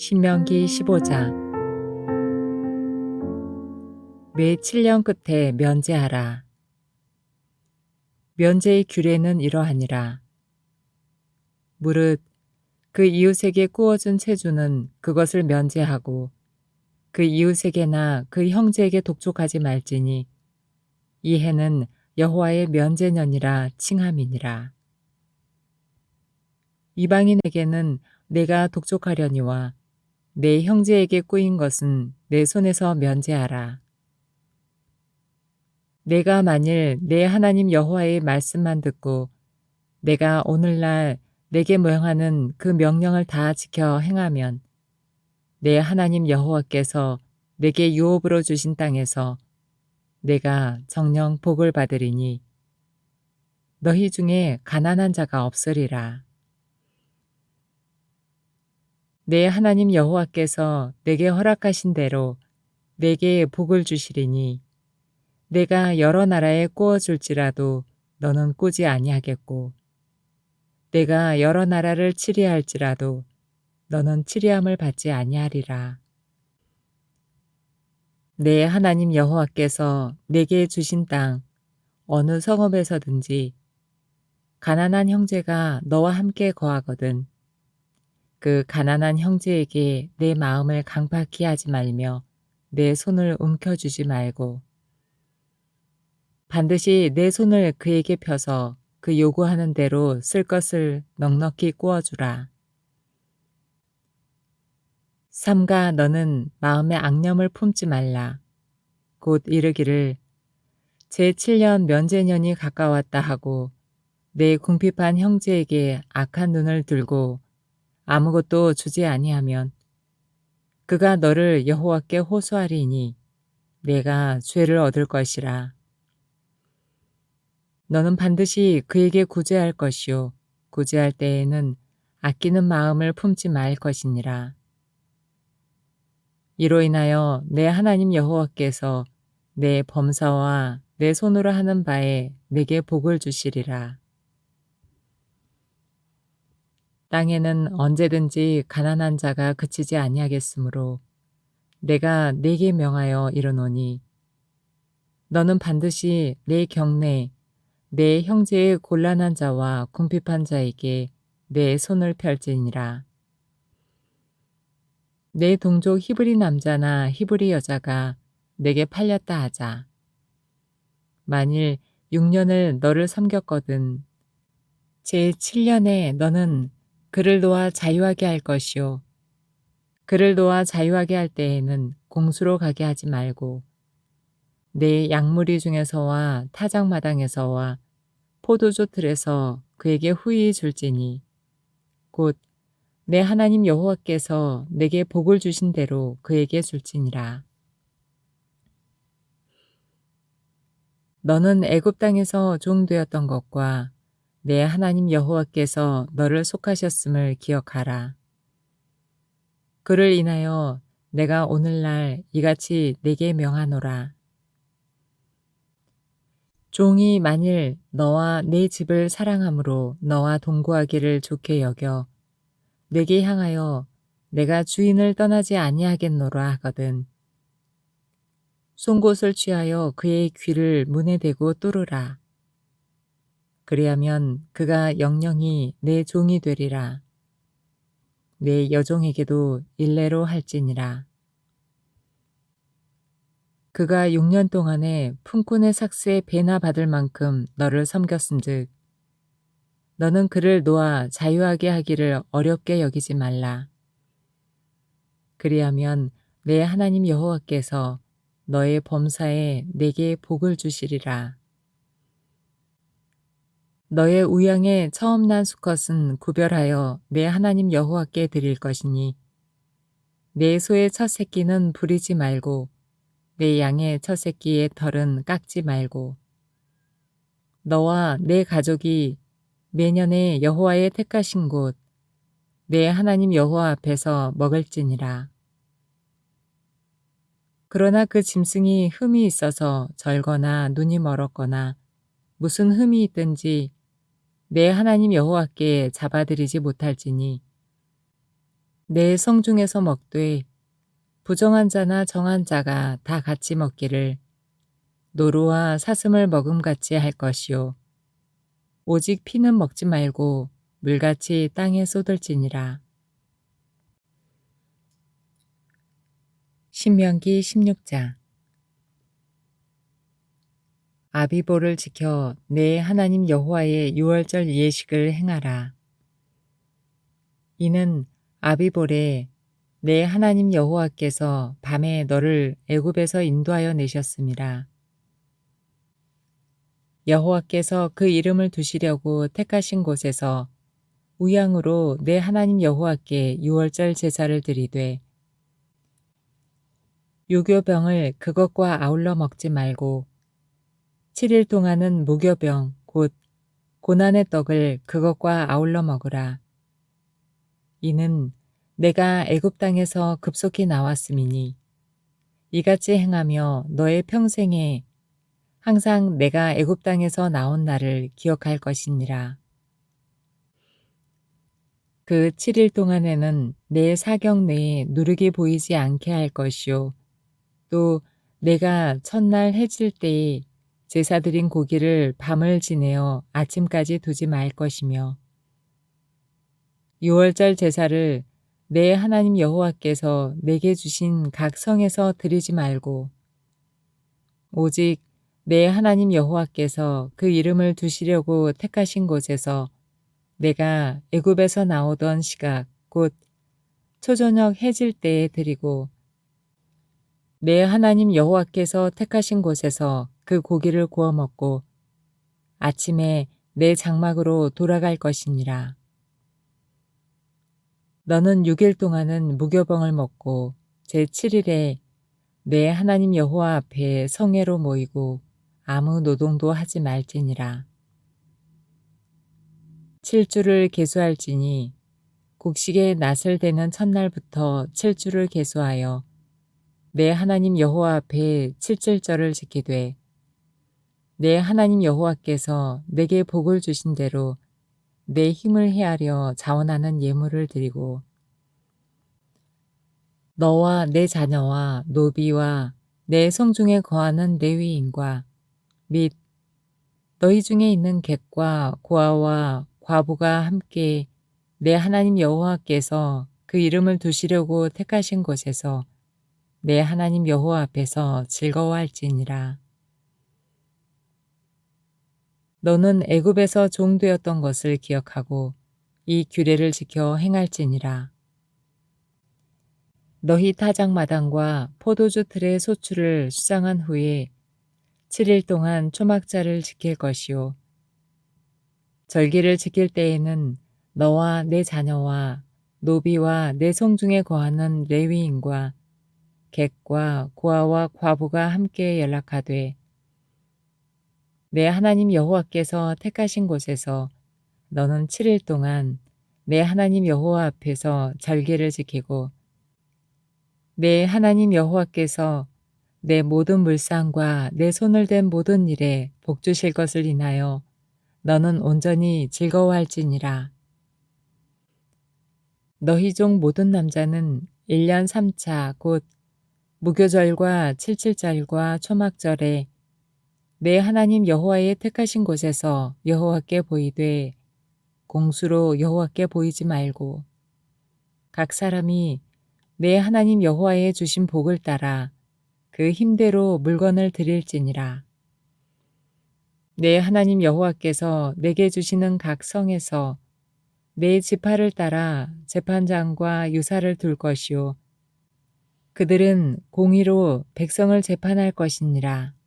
신명기 15장 매 7년 끝에 면제하라. 면제의 규례는 이러하니라. 무릇 그 이웃에게 구워준 채주는 그것을 면제하고 그 이웃에게나 그 형제에게 독촉하지 말지니 이 해는 여호와의 면제년이라 칭함이니라. 이방인에게는 내가 독촉하려니와 내 형제에게 꾸인 것은 내 손에서 면제하라. 내가 만일 내 하나님 여호와의 말씀만 듣고 내가 오늘날 내게 명하는 그 명령을 다 지켜 행하면 내 하나님 여호와께서 내게 유업으로 주신 땅에서 내가 정령 복을 받으리니 너희 중에 가난한 자가 없으리라. 내 하나님 여호와께서 내게 허락하신 대로 내게 복을 주시리니 내가 여러 나라에 꾸어 줄지라도 너는 꾸지 아니하겠고 내가 여러 나라를 치리할지라도 너는 치리함을 받지 아니하리라. 내 하나님 여호와께서 내게 주신 땅 어느 성읍에서든지 가난한 형제가 너와 함께 거하거든 그 가난한 형제에게 내 마음을 강팍히 하지 말며 내 손을 움켜주지 말고 반드시 내 손을 그에게 펴서 그 요구하는 대로 쓸 것을 넉넉히 꾸어주라. 삼가 너는 마음의 악념을 품지 말라. 곧 이르기를 제7년 면제년이 가까웠다 하고 내 궁핍한 형제에게 악한 눈을 들고 아무것도 주지 아니하면 그가 너를 여호와께 호소하리니 내가 죄를 얻을 것이라. 너는 반드시 그에게 구제할 것이요 구제할 때에는 아끼는 마음을 품지 말 것이니라. 이로 인하여 내 하나님 여호와께서 내 범사와 내 손으로 하는 바에 내게 복을 주시리라. 땅에는 언제든지 가난한 자가 그치지 아니하겠으므로 내가 네게 명하여 이르노니 너는 반드시 내 경내 내 형제의 곤란한 자와 궁핍한 자에게 내 손을 펼지니라. 내 동족 히브리 남자나 히브리 여자가 내게 팔렸다 하자. 만일 6년을 너를 섬겼거든. 제 7년에 너는 그를 놓아 자유하게 할 것이요. 그를 놓아 자유하게 할 때에는 공수로 가게 하지 말고 내 양무리 중에서와 타작마당에서와 포도주 틀에서 그에게 후히 줄지니 곧 내 하나님 여호와께서 내게 복을 주신 대로 그에게 줄지니라. 너는 애굽 땅에서 종 되었던 것과 내 하나님 여호와께서 너를 속하셨음을 기억하라. 그를 인하여 내가 오늘날 이같이 내게 명하노라. 종이 만일 너와 내 집을 사랑함으로 너와 동거하기를 좋게 여겨 내게 향하여 내가 주인을 떠나지 아니하겠노라 하거든. 송곳을 취하여 그의 귀를 문에 대고 뚫으라. 그리하면 그가 영영이 내 종이 되리라. 내 여종에게도 일례로 할지니라. 그가 6년 동안에 품꾼의 삭스에 배나 받을 만큼 너를 섬겼은즉 너는 그를 놓아 자유하게 하기를 어렵게 여기지 말라. 그리하면 내 하나님 여호와께서 너의 범사에 내게 복을 주시리라. 너의 우양에 처음 난 수컷은 구별하여 내 하나님 여호와께 드릴 것이니 내 소의 첫 새끼는 부리지 말고 내 양의 첫 새끼의 털은 깎지 말고 너와 내 가족이 매년에 여호와의 택하신 곳 내 하나님 여호와 앞에서 먹을지니라. 그러나 그 짐승이 흠이 있어서 절거나 눈이 멀었거나 무슨 흠이 있든지 내 하나님 여호와께 잡아들이지 못할지니. 내 성 중에서 먹되 부정한 자나 정한 자가 다 같이 먹기를 노루와 사슴을 먹음같이 할 것이요. 오직 피는 먹지 말고 물같이 땅에 쏟을지니라. 신명기 16장 아비보를 지켜 내 하나님 여호와의 유월절 예식을 행하라. 이는 아비볼에 내 하나님 여호와께서 밤에 너를 애굽에서 인도하여 내셨음이라. 여호와께서 그 이름을 두시려고 택하신 곳에서 우양으로 내 하나님 여호와께 유월절 제사를 드리되 유교병을 그것과 아울러 먹지 말고 7일 동안은 무교병 곧 고난의 떡을 그것과 아울러 먹으라. 이는 내가 애굽 땅에서 급속히 나왔음이니 이같이 행하며 너의 평생에 항상 내가 애굽 땅에서 나온 날을 기억할 것이니라. 그 7일 동안에는 내 사경 내에 누룩이 보이지 않게 할 것이요. 또 내가 첫날 해질 때에 제사 드린 고기를 밤을 지내어 아침까지 두지 말 것이며 유월절 제사를 내 하나님 여호와께서 내게 주신 각 성에서 드리지 말고 오직 내 하나님 여호와께서 그 이름을 두시려고 택하신 곳에서 내가 애굽에서 나오던 시각 곧 초저녁 해질 때에 드리고 내 하나님 여호와께서 택하신 곳에서 그 고기를 구워 먹고 아침에 내 장막으로 돌아갈 것이니라. 너는 6일 동안은 무교병을 먹고 제 7일에 내 하나님 여호와 앞에 성회로 모이고 아무 노동도 하지 말지니라. 7주를 계수할지니 곡식의 낫을 대는 첫날부터 7주를 계수하여 내 하나님 여호와 앞에 칠칠절을 지키되 내 하나님 여호와께서 내게 복을 주신 대로 내 힘을 헤아려 자원하는 예물을 드리고 너와 내 자녀와 노비와 내 성중에 거하는 레위인과 및 너희 중에 있는 객과 고아와 과부가 함께 내 하나님 여호와께서 그 이름을 두시려고 택하신 곳에서 내 하나님 여호와 앞에서 즐거워할지니라. 너는 애굽에서 종되었던 것을 기억하고 이 규례를 지켜 행할지니라. 너희 타작 마당과 포도주 틀의 소출을 수장한 후에 7일 동안 초막자를 지킬 것이요. 절기를 지킬 때에는 너와 내 자녀와 노비와 내 성중에 거하는 레위인과 객과 고아와 과부가 함께 연락하되 내 하나님 여호와께서 택하신 곳에서 너는 7일 동안 내 하나님 여호와 앞에서 절기를 지키고 내 하나님 여호와께서 내 모든 물상과 내 손을 댄 모든 일에 복 주실 것을 인하여 너는 온전히 즐거워할지니라. 너희 중 모든 남자는 1년 3차 곧 무교절과 칠칠절과 초막절에 내 하나님 여호와의 택하신 곳에서 여호와께 보이되 공수로 여호와께 보이지 말고 각 사람이 내 하나님 여호와의 주신 복을 따라 그 힘대로 물건을 드릴지니라. 내 하나님 여호와께서 내게 주시는 각 성에서 내 지파를 따라 재판장과 유사를 둘 것이요 그들은 공의로 백성을 재판할 것이니라.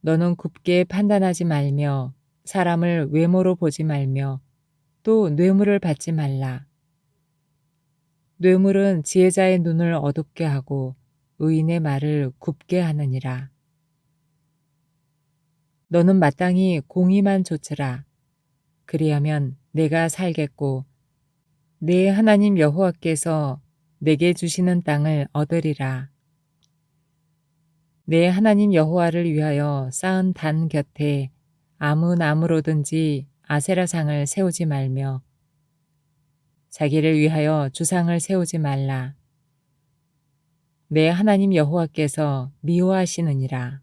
너는 굽게 판단하지 말며 사람을 외모로 보지 말며 또 뇌물을 받지 말라. 뇌물은 지혜자의 눈을 어둡게 하고 의인의 말을 굽게 하느니라. 너는 마땅히 공의만 좇으라. 그리하면 내가 살겠고 내 하나님 여호와께서 내게 주시는 땅을 얻으리라. 내 하나님 여호와를 위하여 쌓은 단 곁에 아무 나무로든지 아세라상을 세우지 말며 자기를 위하여 주상을 세우지 말라. 내 하나님 여호와께서 미워하시느니라.